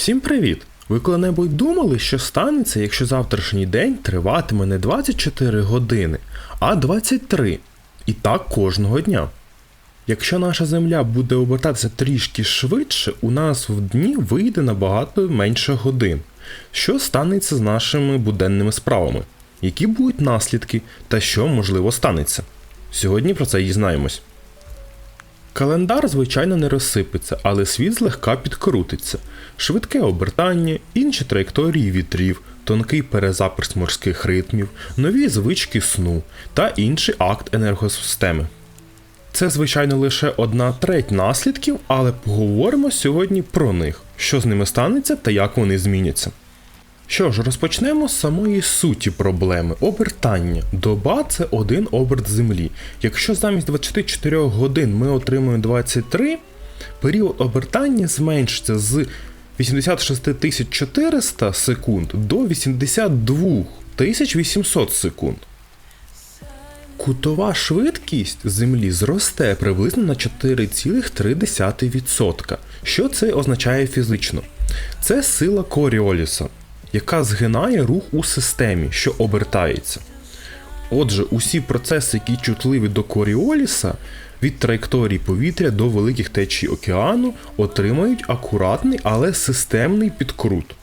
Всім привіт! Ви коли-небудь думали, що станеться, якщо завтрашній день триватиме не 24 години, а 23. І так кожного дня. Якщо наша Земля буде обертатися трішки швидше, у нас в дні вийде набагато менше годин. Що станеться з нашими буденними справами? Які будуть наслідки та що можливо станеться? Сьогодні про це дізнаємось. Календар, звичайно, не розсипеться, але світ злегка підкрутиться. Швидке обертання, інші траєкторії вітрів, тонкий перезапис морських ритмів, нові звички сну та інший акт енергосистеми. Це, звичайно, лише одна треть наслідків, але поговоримо сьогодні про них, що з ними станеться та як вони зміняться. Що ж, розпочнемо з самої суті проблеми обертання. Доба це один оберт землі. Якщо замість 24 годин ми отримуємо 23, період обертання зменшиться з 86 400 секунд до 82 800 секунд. Кутова швидкість Землі зросте приблизно на 4,3%. Що це означає фізично? Це сила Коріоліса, яка згинає рух у системі, що обертається. Отже, усі процеси, які чутливі до Коріоліса, від траєкторії повітря до великих течій океану, отримають акуратний, але системний підкрут.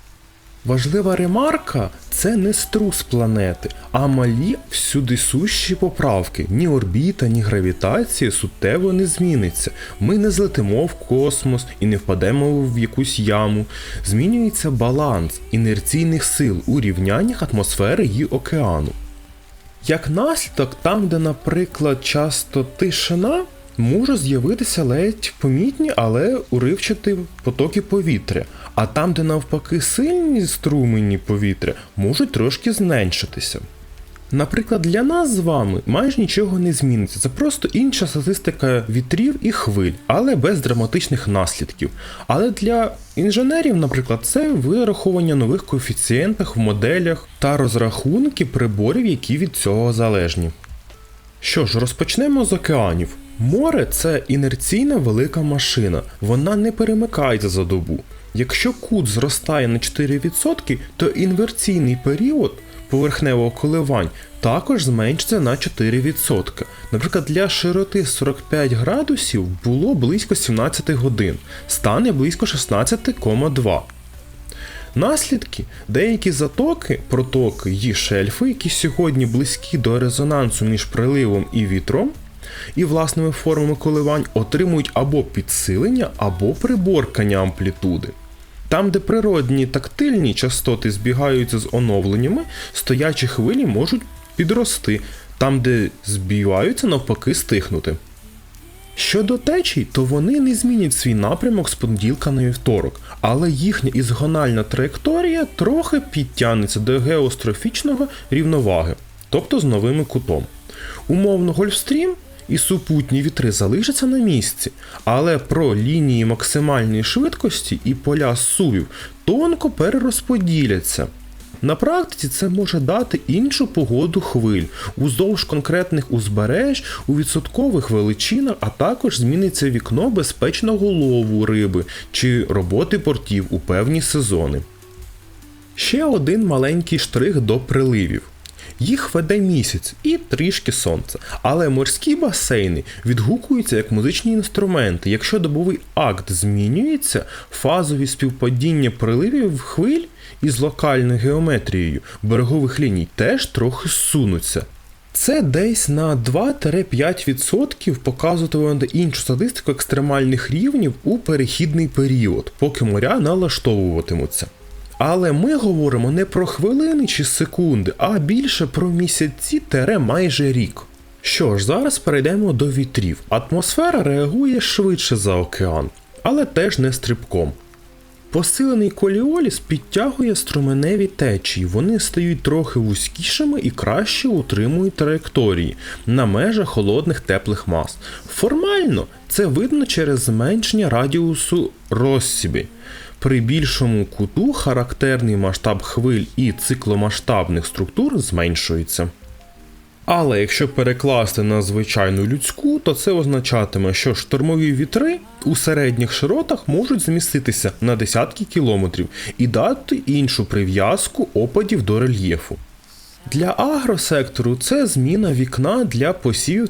Важлива ремарка це не струс планети, а малі всюди сущі поправки. Ні орбіта, ні гравітація суттєво не зміниться. Ми не злетимо в космос і не впадемо в якусь яму. Змінюється баланс інерційних сил у рівняннях атмосфери і океану. Як наслідок, там, де, наприклад, часто тишина, може з'явитися ледь помітні, але уривчаті потоки повітря. А там, де навпаки сильні струмені повітря, можуть трошки зменшитися. Наприклад, для нас з вами майже нічого не зміниться. Це просто інша статистика вітрів і хвиль, але без драматичних наслідків. Але для інженерів, наприклад, це вирахування нових коефіцієнтах в моделях та розрахунки приборів, які від цього залежні. Що ж, розпочнемо з океанів. Море це інерційна велика машина, вона не перемикається за добу. Якщо кут зростає на 4%, то інверційний період поверхневого коливань також зменшиться на 4%. Наприклад, для широти 45 градусів було близько 17 годин, стане близько 16,2. Наслідки деякі затоки, протоки і шельфи, які сьогодні близькі до резонансу між приливом і вітром, і власними формами коливань отримують або підсилення, або приборкання амплітуди. Там, де природні тактильні частоти збігаються з оновленнями, стоячі хвилі можуть підрости, там, де збігаються, навпаки, стихнути. Щодо течій, то вони не змінять свій напрямок з понеділка на вівторок, але їхня ізгональна траєкторія трохи підтягнеться до геострофічного рівноваги, тобто з новим кутом. Умовно, Гольфстрім і супутні вітри залишаться на місці, але про лінії максимальної швидкості і поля сувів тонко перерозподіляться. На практиці це може дати іншу погоду хвиль уздовж конкретних узбереж у відсоткових величинах, а також зміниться вікно безпечного лову риби чи роботи портів у певні сезони. Ще один маленький штрих до приливів. Їх веде місяць і трішки сонце. Але морські басейни відгукуються як музичні інструменти. Якщо добовий акт змінюється, фазові співпадіння приливів хвиль із локальною геометрією берегових ліній теж трохи сунуться. Це десь на 2-5% показуватиме іншу статистику екстремальних рівнів у перехідний період, поки моря налаштовуватимуться. Але ми говоримо не про хвилини чи секунди, а більше про місяці тере майже рік. Що ж, зараз перейдемо до вітрів. Атмосфера реагує швидше за океан, але теж не стрибком. Посилений коліоліс підтягує струменеві течії, вони стають трохи вузькішими і краще утримують траєкторії на межах холодних теплих мас. Формально це видно через зменшення радіусу розсібі. При більшому куту характерний масштаб хвиль і цикломасштабних структур зменшується. Але якщо перекласти на звичайну людську, то це означатиме, що штормові вітри у середніх широтах можуть зміститися на десятки кілометрів і дати іншу прив'язку опадів до рельєфу. Для агросектору це зміна вікна для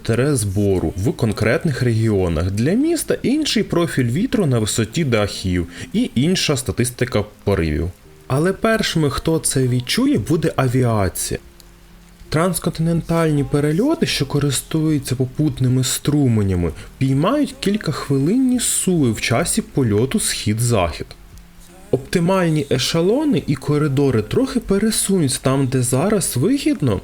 тере збору в конкретних регіонах. Для міста інший профіль вітру на висоті дахів і інша статистика поривів. Але першими, хто це відчує, буде авіація. Трансконтинентальні перельоти, що користуються попутними струменями, піймають кількахвилинні суви в часі польоту схід-захід. Оптимальні ешелони і коридори трохи пересунуться там, де зараз вигідно,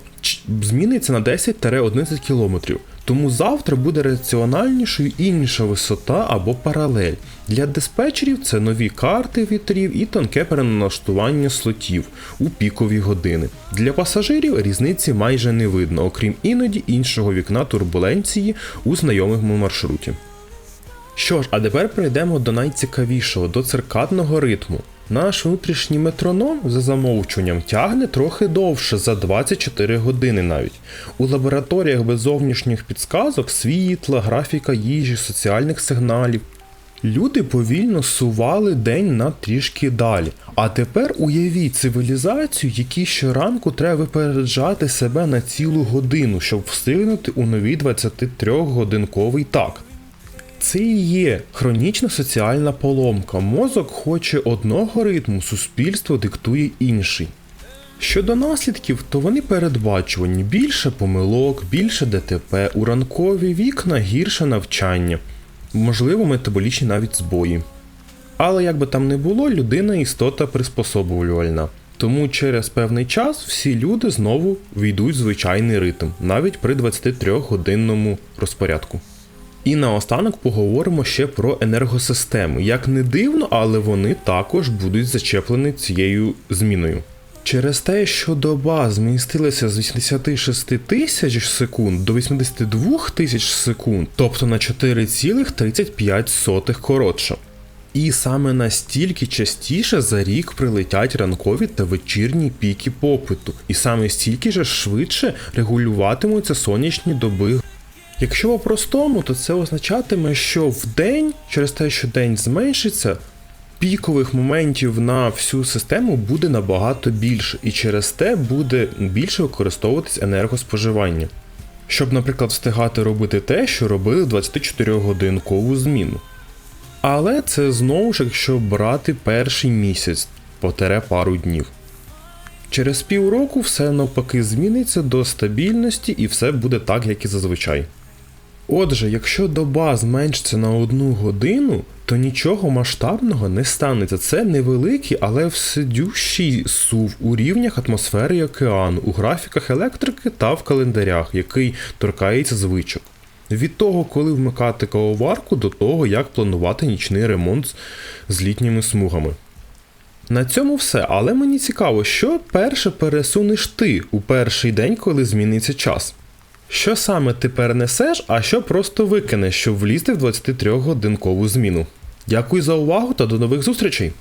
зміниться на 10-11 км. Тому завтра буде раціональнішою інша висота або паралель. Для диспетчерів це нові карти вітрів і тонке переналаштування слотів у пікові години. Для пасажирів різниці майже не видно, окрім іноді іншого вікна турбуленції у знайомому маршруті. Що ж, а тепер перейдемо до найцікавішого, до циркадного ритму. Наш внутрішній метроном за замовчуванням тягне трохи довше за 24 години навіть. У лабораторіях без зовнішніх підсказок світла, графіка їжі, соціальних сигналів. Люди повільно сували день на трішки далі. А тепер уявіть цивілізацію, якій щоранку треба випереджати себе на цілу годину, щоб встигнути у новий 23-годинковий так. Це і є хронічна соціальна поломка. Мозок хоче одного ритму, суспільство диктує інший. Щодо наслідків, то вони передбачувані більше помилок, більше ДТП, у ранкові вікна гірше навчання, можливо, метаболічні навіть збої. Але як би там не було, людина істота приспособлювальна. Тому через певний час всі люди знову війдуть в звичайний ритм, навіть при 23-годинному розпорядку. І наостанок поговоримо ще про енергосистеми. Як не дивно, але вони також будуть зачеплені цією зміною. Через те, що доба змістилася з 86 тисяч секунд до 82 тисяч секунд, тобто на 4,35 коротше. І саме настільки частіше за рік прилетять ранкові та вечірні піки попиту, і саме стільки же швидше регулюватимуться сонячні доби Якщо по-простому, то це означатиме, що в день, через те, що день зменшиться, пікових моментів на всю систему буде набагато більше, і через те буде більше використовуватись енергоспоживання. Щоб, наприклад, встигати робити те, що робили 24-годинкову зміну. Але це знову ж, якщо брати перший місяць, потере пару днів. Через півроку все навпаки зміниться до стабільності і все буде так, як і зазвичай. Отже, якщо доба зменшиться на одну годину, то нічого масштабного не станеться. Це невеликий, але вседющий сув у рівнях атмосфери і океану, у графіках електрики та в календарях, який торкається звичок. Від того, коли вмикати кавоварку, до того, як планувати нічний ремонт з літніми смугами. На цьому все, але мені цікаво, що перше пересунеш ти у перший день, коли зміниться час. Що саме ти перенесеш, а що просто викинеш, щоб влізти в 23-годинкову зміну. Дякую за увагу та до нових зустрічей!